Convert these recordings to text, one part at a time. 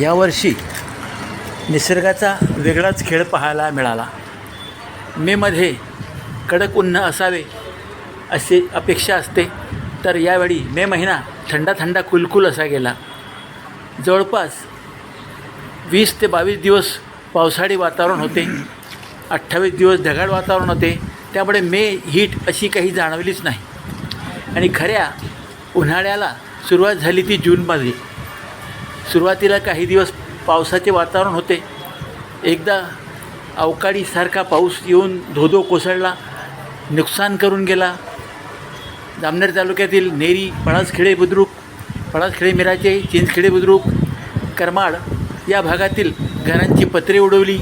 यावर्षी निसर्गाचा वेगळाच खेळ पाहायला मिळाला. मेमध्ये कडक उन्ह असावे अशी अपेक्षा असते. तर यावेळी मे महिना थंडा थंडा कुलकुल असा गेला. जवळपास वीस ते बावीस दिवस पावसाळी वातावरण होते. अठ्ठावीस दिवस ढगाळ वातावरण होते. त्यामुळे मे हीट अशी काही जाणवलीच नाही. आणि खऱ्या उन्हाळ्याला सुरुवात झाली ती जूनमध्ये. सुरुवातीला काही दिवस पावसाचे वातावरण होते. एकदा अवकाळीसारखा पाऊस येऊन धोधो कोसळला नुकसान करून गेला. जामनेर तालुक्यातील नेरी पळासखेडे बुद्रुक पळासखेडे मिराचे चिंचखेडे बुद्रुक करमाड या भागातील घरांची पत्रे उडवली.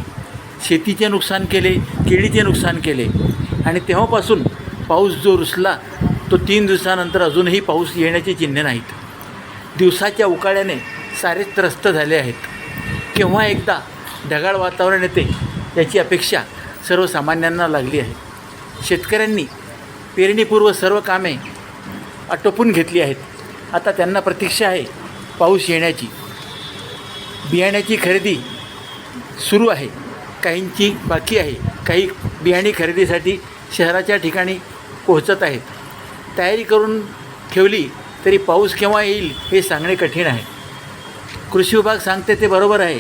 शेतीचे नुकसान केले केळीचे नुकसान केले. आणि तेव्हापासून पाऊस जो रुसला तो तीन दिवसानंतर अजूनही पाऊस येण्याची चिन्हे नाहीत. दिवसाच्या उकाळ्याने सारे त्रस्त झाले आहेत. केव्हा एकदा ढगाळ वातावरण येते याची अपेक्षा सर्वसामान्यांना लागली आहे. शेतकऱ्यांनी पेरणीपूर्व सर्व कामे आटोपून घेतली आहेत. आता त्यांना प्रतीक्षा आहे पाऊस येण्याची. बियाण्याची खरेदी सुरू आहे. काहींची बाकी आहे. काही बियाणे खरेदीसाठी शहराच्या ठिकाणी पोहोचत आहेत. तयारी करून ठेवली तरी पाऊस केव्हा येईल हे सांगणे कठीण आहे. कृषी विभाग सांगते ते बरोबर आहे.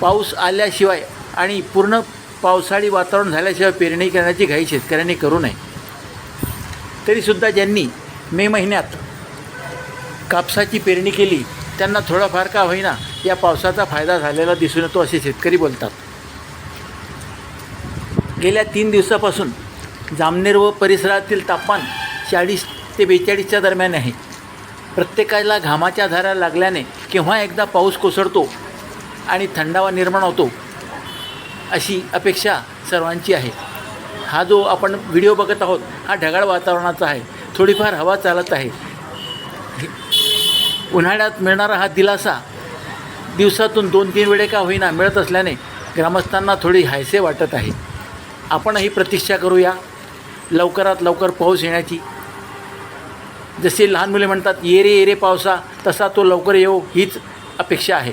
पाऊस आल्याशिवाय आणि पूर्ण पावसाळी वातावरण झाल्याशिवाय पेरणी करण्याची घाई शेतकऱ्यांनी करू नये. तरीसुद्धा ज्यांनी मे महिन्यात कापसाची पेरणी केली त्यांना थोडाफार का होईना या पावसाचा फायदा झालेला दिसून येतो असे शेतकरी बोलतात. गेल्या तीन दिवसापासून जामनेर व परिसरातील तापमान चाळीस ते बेचाळीसच्या दरम्यान आहे. प्रत्येकाला घामाच्या धारा लागल्याने केव्हा एकदा पाऊस कोसळतो आणि थंडावा निर्माण होतो अशी अपेक्षा सर्वांची आहे. हा जो आपण व्हिडिओ बघत आहोत हा ढगाळ वातावरणाचा आहे. थोडीफार हवा चालत आहे. उन्हाळ्यात मिळणारा हा दिलासा दिवसातून दोन तीन वेळे का होईना मिळत असल्याने ग्रामस्थांना थोडी हायसे वाटत आहे. आपणही प्रतीक्षा करूया. लवकरात लवकर पाऊस येण्याची जसे लहान मुले म्हणतात ये रे ये रे पावसा तसा तो लवकर येऊ हीच अपेक्षा आहे.